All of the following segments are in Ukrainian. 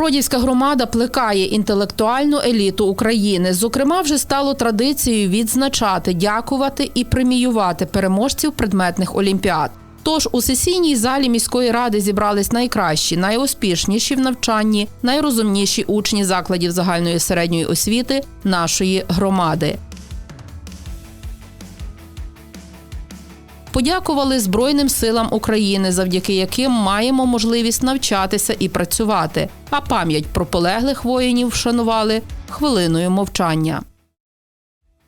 Бродівська громада плекає інтелектуальну еліту України. Зокрема, вже стало традицією відзначати, дякувати і преміювати переможців предметних олімпіад. Тож у сесійній залі міської ради зібрались найкращі, найуспішніші в навчанні, найрозумніші учні закладів загальної середньої освіти нашої громади. Подякували Збройним силам України, завдяки яким маємо можливість навчатися і працювати. А пам'ять про полеглих воїнів вшанували хвилиною мовчання.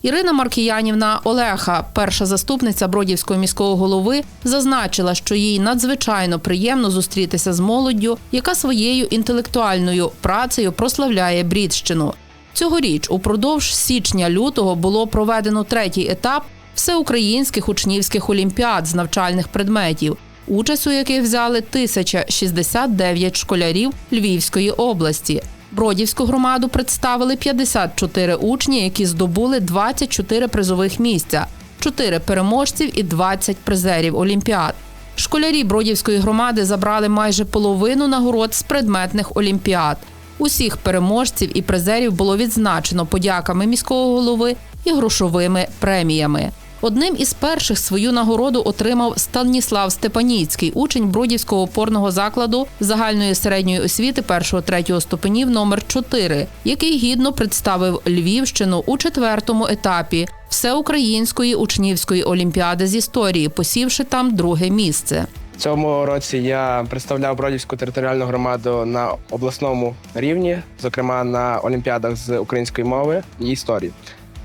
Ірина Маркіянівна Олеха, перша заступниця Бродівського міського голови, зазначила, що їй надзвичайно приємно зустрітися з молоддю, яка своєю інтелектуальною працею прославляє Брідщину. Цьогоріч упродовж січня-лютого було проведено третій етап всеукраїнських учнівських олімпіад з навчальних предметів, участь у яких взяли 1069 школярів Львівської області. Бродівську громаду представили 54 учні, які здобули 24 призових місця, 4 переможців і 20 призерів олімпіад. Школярі Бродівської громади забрали майже половину нагород з предметних олімпіад. Усіх переможців і призерів було відзначено подяками міського голови і грошовими преміями. Одним із перших свою нагороду отримав Станіслав Степаніцький, учень Бродівського опорного закладу загальної середньої освіти 1-3 ступенів номер 4 який гідно представив Львівщину у четвертому етапі всеукраїнської учнівської олімпіади з історії, посівши там друге місце. Цьому році я представляв Бродівську територіальну громаду на обласному рівні, зокрема на олімпіадах з української мови і історії,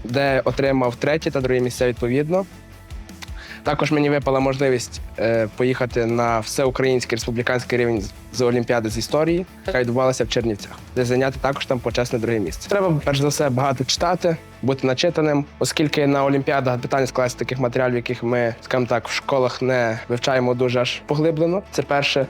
де отримав третє та друге місце відповідно. Також мені випала можливість е, поїхати на всеукраїнський республіканський рівень з Олімпіади з історії, яка відбувалася в Чернівцях, де зайняти також там почесне друге місце. Треба перш за все багато читати, бути начитаним, оскільки на Олімпіадах питання скласти таких матеріалів, яких ми, скажімо так, в школах не вивчаємо дуже аж поглиблено. Це перше.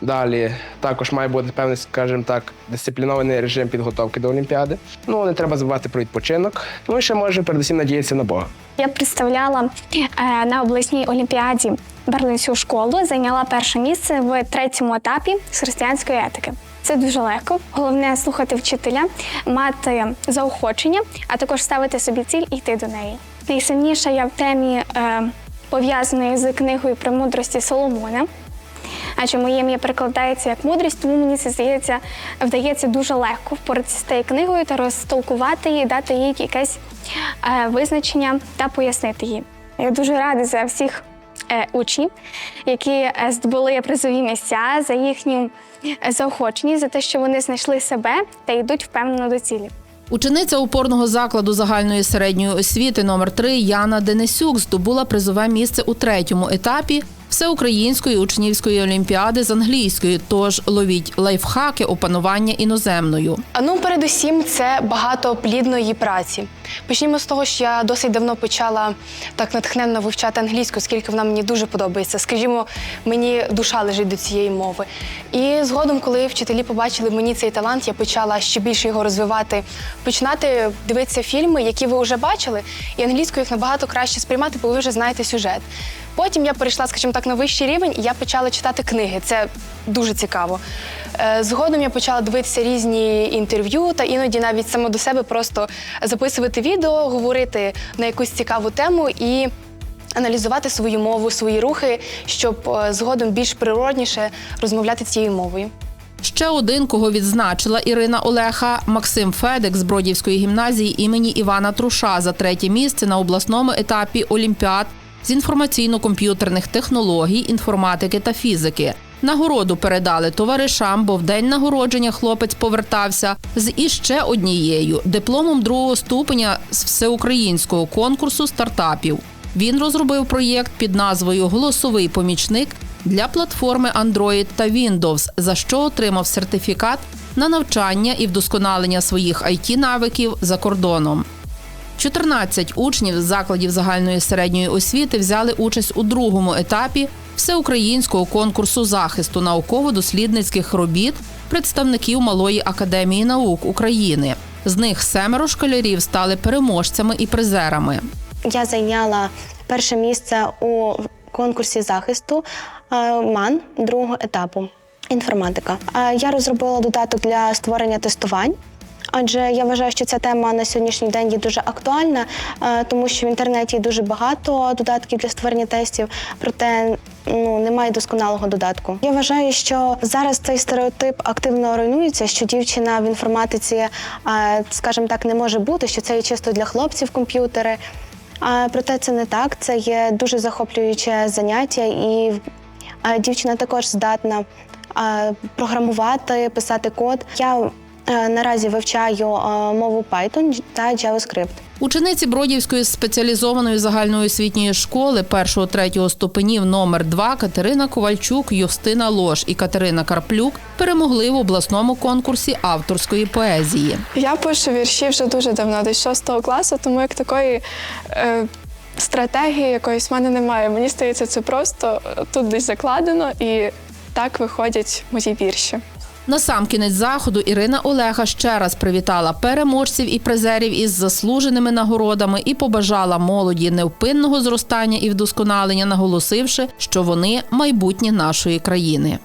Далі також має бути певний, скажімо так, дисциплінований режим підготовки до Олімпіади. Ну не треба забувати про відпочинок. Ну і ще може передусім надіятися на Бога. Я представляла е, на обласній олімпіаді Берлинську школу, зайняла перше місце в третьому етапі з християнської етики. Це дуже легко. Головне слухати вчителя, мати заохочення, а також ставити собі ціль і йти до неї. Найсильніша я в темі е, пов'язаної з книгою про мудрості Соломона. Адже моє ім'я перекладається як мудрість, тому мені це здається, вдається дуже легко впоратися з тією книгою та розтолкувати її, дати їй якесь е, визначення та пояснити її. Я дуже рада за всіх е, учнів, які е, здобули призові місця, за їхню заохоченість, за те, що вони знайшли себе та йдуть впевнено до цілі. Учениця опорного закладу загальної середньої освіти номер 3 Яна Денисюк здобула призове місце у третьому етапі всеукраїнської учнівської олімпіади з англійської. Тож ловіть лайфхаки опанування іноземною. А ну, передусім, це багато плідної праці. Почнімо з того, що я досить давно почала так натхненно вивчати англійську, оскільки вона мені дуже подобається. Скажімо, мені душа лежить до цієї мови. І згодом, коли вчителі побачили мені цей талант, я почала ще більше його розвивати, починати дивитися фільми, які ви вже бачили, і англійською їх набагато краще сприймати, бо ви вже знаєте сюжет. Потім я перейшла, скажімо так, на вищий рівень, і я почала читати книги. Це дуже цікаво. Е, Згодом я почала дивитися різні інтерв'ю та іноді навіть само до себе просто записувати відео, говорити на якусь цікаву тему і аналізувати свою мову, свої рухи, щоб е, згодом більш природніше розмовляти цією мовою. Ще один, кого відзначила Ірина Олеха, Максим Федек з Бродівської гімназії імені Івана Труша за третє місце на обласному етапі Олімпіад з інформаційно-комп'ютерних технологій, інформатики та фізики. Нагороду передали товаришам, бо в день нагородження хлопець повертався з іще однією дипломом другого ступеня з всеукраїнського конкурсу стартапів. Він розробив проєкт під назвою Голосовий помічник для платформи Android та Windows, за що отримав сертифікат на навчання і вдосконалення своїх it навиків за кордоном. 14 учнів з закладів загальної середньої освіти взяли участь у другому етапі всеукраїнського конкурсу захисту науково-дослідницьких робіт представників Малої академії наук України. З них семеро школярів стали переможцями і призерами. Я зайняла перше місце у конкурсі захисту е, МАН другого етапу. інформатика. А Я розробила додаток для створення тестувань. Адже я вважаю, що ця тема на сьогоднішній день є дуже актуальна, е, тому що в інтернеті дуже багато додатків для створення тестів, проте ну немає досконалого додатку. Я вважаю, що зараз цей стереотип активно руйнується, що дівчина в інформатиці, е, скажімо так, не може бути, що це є чисто для хлопців комп'ютери. А проте це не так. Це є дуже захоплююче заняття, і е, дівчина також здатна програмувати, писати код. Я наразі вивчаю е, мову Python та JavaScript. Учениці Бродівської спеціалізованої загальної освітньої школи 1-3 ступенів номер 2 Катерина Ковальчук, Юстина Лош і Катерина Карплюк перемогли в обласному конкурсі авторської поезії. Я пишу вірші вже дуже давно, десь 6 класу, тому як такої е, стратегії якоїсь в мене немає. Мені здається, це просто е, тут десь закладено і так виходять мої вірші. На сам кінець заходу Ірина Олега ще раз привітала переможців і призерів із заслуженими нагородами і побажала молоді невпинного зростання і вдосконалення, наголосивши, що вони майбутнє нашої країни.